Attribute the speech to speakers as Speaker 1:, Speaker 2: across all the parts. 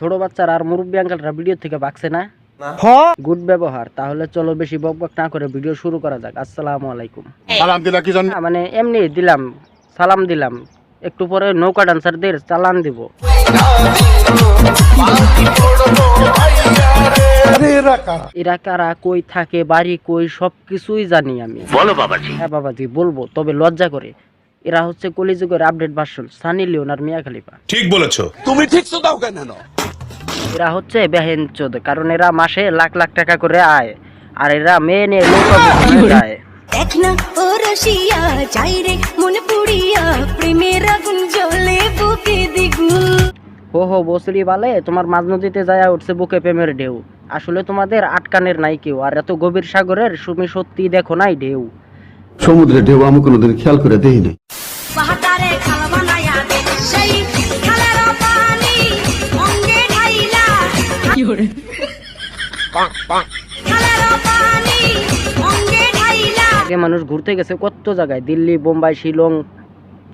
Speaker 1: ছোট বাচ্চারা আর মুরব্বী আঙ্কেলরা ভিডিও থেকে বাঁকছে না? গুড ব্যবহার। তাহলে চলো বেশি বক বক না করে ভিডিও শুরু করা যাক। আসসালামু আলাইকুম।
Speaker 2: সালাম দিলা কি
Speaker 1: মানে এমনি দিলাম সালাম দিলাম। একটু পরে নৌকা ডান্সারদের চালান দিব। এরা কারা? কই থাকে বাড়ি কই সব কিছুই জানি আমি। বলো বাবাজি। হ্যাঁ বাবাজি বলব তবে লজ্জা করে। এরা হচ্ছে কলিযুগের আপডেট ভার্সন সানি লিওন আর মিয়া খালিফা।
Speaker 3: ঠিক বলেছ।
Speaker 1: এরা হচ্ছে বেহেন চোদ কারণ এরা মাসে লাখ লাখ টাকা করে আয় আর এরা মেয়ে নিয়ে যায়।
Speaker 4: দেখ না ও রসিয়া যাই রে মনে পুড়িয়া প্রেমের আগুন জ্বলে বুকে দ্বিগুণ
Speaker 1: হো হো বসরি বালে তোমার মাঝ নদীতে যায় উঠছে বুকে প্রেমের ঢেউ। আসলে তোমাদের আটকানের নাই কেউ আর এত গভীর সাগরের তুমি সত্যি দেখো নাই ঢেউ।
Speaker 5: সমুদ্রে ঢেউ আমি কোনোদিন খেয়াল করে দেই নাই
Speaker 4: বাহাতারে খাল বানায়া দে সেই খালের পানি অঙ্গে ঢাইলা। খালের পানি অঙ্গে ঢাইলা।
Speaker 1: আগে মানুষ ঘুরতে গেছে কত জায়গায় দিল্লি বোম্বাই শিলং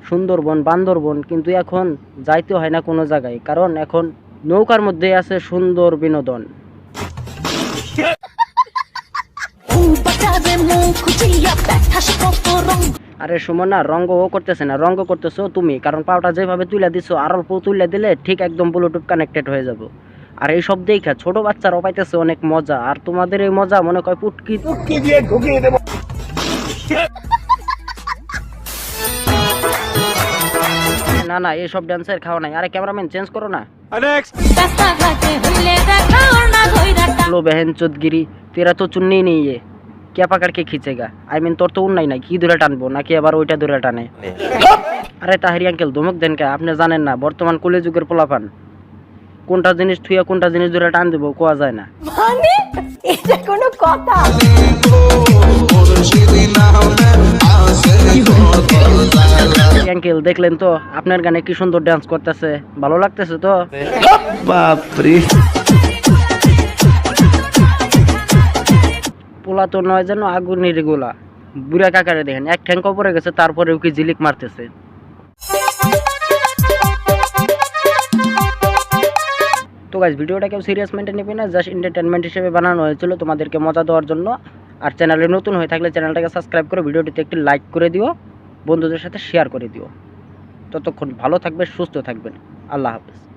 Speaker 1: সুন্দরবন বান্দরবন কিন্তু এখন যাইতে হয় না কোনো জায়গায় কারণ এখন নৌকার মধ্যে আছে সুন্দর বিনোদন। আরে সুমনা রঙ্গ ও করতেছে না রঙ্গ করতেছো তুমি কারণ পাওটা যেভাবে তুলে দিছো আর অল্প তুলে দিলে ঠিক একদম ব্লুটুথ কানেক্টেড হয়ে যাবো আর এই সব দেখা ছোট বাচ্চারাও পাইতেছে অনেক মজা আর তোমাদের এই মজা মনে কয় পুটকি না না এইসব ডান্সের খাওয়া নাই আরে ক্যামেরাম্যান চেঞ্জ করো না
Speaker 4: রাস্তাঘাটে হইলে দেখা ওর না ধইরাটা
Speaker 1: लो बहन চোদগিরি তেরা তো চুন্নি নেই है কে পাকার কে খিচেগা আই মিন তোর তো উন্নাই নাই কি দূরে টানবো? নাকি আবার ওইটা দূরে টানে? আরে তাহারি আঙ্কেল ধমক দেন কে আপনি জানেন না বর্তমান কলিযুগের পোলাফান কোনটা জিনিস থুইয়া কোনটা জিনিস দূরে টান দিব কোয়া যায় না।
Speaker 4: মানে? এটা কথা।
Speaker 1: আঙ্কেল দেখলেন তো আপনার গানে কি সুন্দর ডান্স করতেছে? ভালো লাগতেছে তো?
Speaker 5: বাপরে।
Speaker 1: পোলা তো নয় যেন আগুনের গোলা বুড়া কাকারে দেখেন, এক ঠ্যাঙ্ক পরে গেছে তারপরে ওকে জিলিক মারতেছে। তো গাইজ ভিডিওটা কেউ সিরিয়াস মেন্টে নেবে না জাস্ট এন্টারটেনমেন্ট হিসেবে বানানো হয়েছিল তোমাদেরকে মজা দেওয়ার জন্য। আর চ্যানেলে নতুন হয়ে থাকলে চ্যানেলটাকে সাবস্ক্রাইব করে ভিডিওটিতে একটি লাইক করে দিও, বন্ধুদের সাথে শেয়ার করে দিও। ততক্ষণ ভালো থাকবে সুস্থ থাকবেন। আল্লাহ হাফেজ।